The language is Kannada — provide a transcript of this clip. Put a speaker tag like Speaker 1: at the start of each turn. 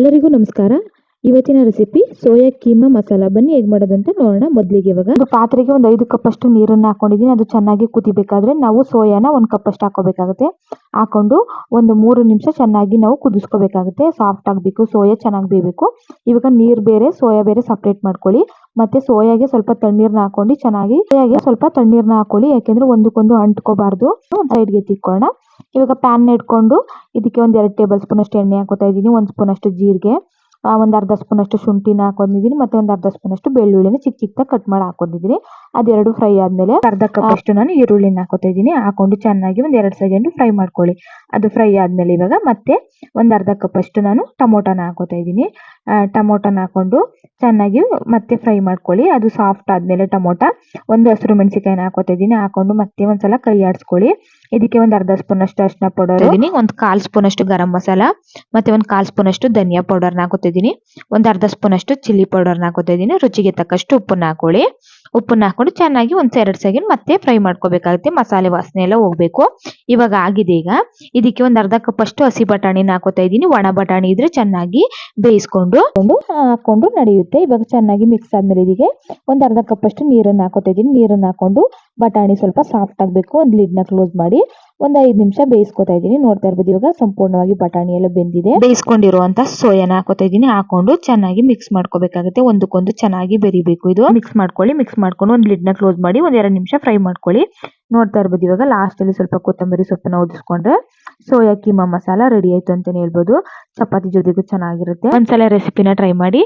Speaker 1: ಎಲ್ಲರಿಗೂ ನಮಸ್ಕಾರ. ಇವತ್ತಿನ ರೆಸಿಪಿ ಸೋಯಾ ಕೀಮಾ ಮಸಾಲ. ಬನ್ನಿ ಹೇಗೆ ಮಾಡೋದು ಅಂತ ನೋಡೋಣ ಮೊದಲಿಗೆ ಇವಾಗ. ಒಂದು ಪಾತ್ರೆಗೆ ಒಂದು ಐದು ಕಪ್ ಅಷ್ಟು ನೀರನ್ನು ಹಾಕೊಂಡಿದ್ದೀನಿ. ಅದು ಚೆನ್ನಾಗಿ ಕುದಿಬೇಕಾದ್ರೆ ನಾವು ಸೋಯಾನ ಒಂದು ಕಪ್ ಅಷ್ಟು ಹಾಕೋಬೇಕಾಗುತ್ತೆ. ಹಾಕೊಂಡು ಒಂದು ಮೂರು ನಿಮಿಷ ಚೆನ್ನಾಗಿ ನಾವು ಕುದಿಸ್ಕೋಬೇಕಾಗುತ್ತೆ. ಸಾಫ್ಟ್ ಆಗಬೇಕು, ಸೋಯಾ ಚೆನ್ನಾಗಿ ಬೇಯಬೇಕು. ಇವಾಗ ನೀರು ಬೇರೆ, ಸೋಯಾ ಬೇರೆ ಸಪ್ರೇಟ್ ಮಾಡ್ಕೊಳ್ಳಿ. ಮತ್ತೆ ಸೋಯಾಗೆ ಸ್ವಲ್ಪ ತಣ್ಣೀರ್ನ ಹಾಕೊಂಡು ಚೆನ್ನಾಗಿ ಸೋಯಾಗೆ ಸ್ವಲ್ಪ ತಣ್ಣೀರ್ನ ಹಾಕೊಳ್ಳಿ. ಯಾಕೆಂದ್ರೆ ಒಂದಕ್ಕೊಂದು ಅಂಟ್ಕೋಬಾರ್ದು. ಒಂದು ಸೈಡ್ಗೆ ತಿಕ್ಕೋಣ ಇವಾಗ ಪ್ಯಾನ್ ಇಟ್ಕೊಂಡು ಇದಕ್ಕೆ ಒಂದು ಎರಡು ಟೇಬಲ್ ಸ್ಪೂನ್ ಅಷ್ಟು ಎಣ್ಣೆ ಹಾಕೋತಾ ಇದ್ದೀನಿ. ಒಂದು ಸ್ಪೂನ್ ಅಷ್ಟು ಜೀರಿಗೆ. ಒಂದು ಅರ್ಧ ಸ್ಪೂನ್ ಅಷ್ಟು ಶುಂಠಿನ ಹಾಕೊಂಡಿದ್ದೀನಿ ಮತ್ತೆ ಒಂದು ಅರ್ಧ ಸ್ಪೂನ್ ಅಷ್ಟು ಬೆಳ್ಳುಳ್ಳಿನ ಚಿಕ್ಕ ಚಿಕ್ಕ ಕಟ್ ಮಾಡಿ ಹಾಕೊಂಡಿದ್ದೀನಿ. ಅದೆರಡು ಫ್ರೈ ಆದ್ಮೇಲೆ ಅರ್ಧ ಕಪ್ ಅಷ್ಟು ನಾನು ಈರುಳ್ಳಿನ ಹಾಕೋತಾ ಇದ್ದೀನಿ. ಹಾಕೊಂಡು ಚೆನ್ನಾಗಿ ಒಂದು ಎರಡು ಸೆಕೆಂಡ್ ಫ್ರೈ ಮಾಡ್ಕೊಳ್ಳಿ. ಅದು ಫ್ರೈ ಆದ್ಮೇಲೆ ಇವಾಗ ಮತ್ತೆ ಒಂದು ಅರ್ಧ ಕಪ್ ಅಷ್ಟು ನಾನು ಟೊಮೊಟೊನ ಹಾಕೋತಾ ಇದ್ದೀನಿ. ಟೊಮೊಟೊನ ಹಾಕೊಂಡು ಚೆನ್ನಾಗಿ ಮತ್ತೆ ಫ್ರೈ ಮಾಡ್ಕೊಳ್ಳಿ. ಅದು ಸಾಫ್ಟ್ ಆದ್ಮೇಲೆ ಟೊಮೊಟೊ ಒಂದು ಹಸಿರು ಮೆಣಸಿಕಾಯಿನ ಹಾಕೋತಾ ಇದ್ದೀನಿ. ಹಾಕೊಂಡು ಮತ್ತೆ ಒಂದ್ಸಲ ಕೈ ಆಡಿಸ್ಕೊಳ್ಳಿ. ಇದಕ್ಕೆ ಒಂದು ಅರ್ಧ ಸ್ಪೂನ್ ಅಷ್ಟು ಅರಿಶಿನ ಪೌಡರ್ ಒಂದು ಕಾಲ್ ಸ್ಪೂನ್ ಅಷ್ಟು ಗರಂ ಮಸಾಲ ಮತ್ತೆ ಒಂದು ಕಾಲ್ ಸ್ಪೂನ್ ಅಷ್ಟು ಧನಿಯಾ ಪೌಡರ್ನ ಹಾಕೋತಾ ಇದ್ದೀನಿ ಒಂದು ಅರ್ಧ ಸ್ಪೂನ್ ಅಷ್ಟು ಚಿಲ್ಲಿ ಪೌಡರ್ನ ಹಾಕೋತಾ ಇದ್ದೀನಿ ರುಚಿಗೆ ತಕ್ಕಷ್ಟು ಉಪ್ಪನ್ನ ಹಾಕೊಳ್ಳಿ. ಉಪ್ಪನ್ನ ಹಾಕೊಂಡು ಚೆನ್ನಾಗಿ ಒಂದು ಎರಡು ಸೆಕೆಂಡ್ ಮತ್ತೆ ಫ್ರೈ ಮಾಡ್ಕೋಬೇಕಾಗುತ್ತೆ. ಮಸಾಲೆ ವಾಸನೆ ಎಲ್ಲ ಹೋಗ್ಬೇಕು. ಇವಾಗ ಆಗಿದೆ ಈಗ. ಇದಕ್ಕೆ ಒಂದು ಅರ್ಧ ಕಪ್ ಅಷ್ಟು ಹಸಿ ಬಟಾಣಿನ ಹಾಕೋತಾ ಇದ್ದೀನಿ ಒಣ ಬಟಾಣಿ ಇದ್ರೆ ಚೆನ್ನಾಗಿ ಬೇಯಿಸ್ಕೊಂಡು ಕೊಂಡು, ಹಾಕೊಂಡು ನಡೆಯುತ್ತೆ. ಇವಾಗ ಚೆನ್ನಾಗಿ ಮಿಕ್ಸ್ ಆದ್ಮೇಲೆ ಇದಕ್ಕೆ ಒಂದು ಅರ್ಧ ಕಪ್ ಅಷ್ಟು ನೀರನ್ನ ಹಾಕೋತಾ ಇದ್ದೀನಿ ನೀರನ್ನ ಹಾಕೊಂಡು ಬಟಾಣಿ ಸ್ವಲ್ಪ ಸಾಫ್ಟ್ ಆಗಬೇಕು. ಒಂದು ಲಿಡ್ನ ಕ್ಲೋಸ್ ಮಾಡಿ ಒಂದು ಐದ್ ನಿಮಿಷ ಬೇಯಿಸ್ಕೊತಾ ಇದೀನಿ ನೋಡ್ತಾ ಇರ್ಬೋದು ಇವಾಗ ಸಂಪೂರ್ಣವಾಗಿ ಬಟಾಣಿ ಎಲ್ಲ ಬೆಂದಿದೆ. ಬೇಯಿಸ್ಕೊಂಡಿರುವಂತ ಸೋಯಾನ ಹಾಕೋತಾ ಇದೀನಿ ಹಾಕೊಂಡು ಚೆನ್ನಾಗಿ ಮಿಕ್ಸ್ ಮಾಡ್ಕೋಬೇಕಾಗುತ್ತೆ. ಒಂದಕ್ಕೊಂದು ಚೆನ್ನಾಗಿ ಬೆರಿಬೇಕು ಇದು. ಮಿಕ್ಸ್ ಮಾಡ್ಕೊಳ್ಳಿ ಮಿಕ್ಸ್ ಮಾಡ್ಕೊಂಡು ಒಂದು ಲಿಡ್ನ ಕ್ಲೋಸ್ ಮಾಡಿ ಒಂದ್ ಎರಡು ನಿಮಿಷ ಫ್ರೈ ಮಾಡ್ಕೊಳ್ಳಿ. ನೋಡ್ತಾ ಇರ್ಬೋದು ಇವಾಗ ಲಾಸ್ಟ್ ಅಲ್ಲಿ ಸ್ವಲ್ಪ ಕೊತ್ತಂಬರಿ ಸೊಪ್ಪನ್ನ ಉದಿಸ್ಕೊಂಡ್ರೆ ಸೋಯಾ ಕೀಮಾ ಮಸಾಲ ರೆಡಿ ಆಯ್ತು ಅಂತಾನೆ ಹೇಳ್ಬೋದು. ಚಪಾತಿ ಜೊತೆಗೂ ಚೆನ್ನಾಗಿರುತ್ತೆ. ಒಂದ್ಸಲ ರೆಸಿಪಿನ ಟ್ರೈ ಮಾಡಿ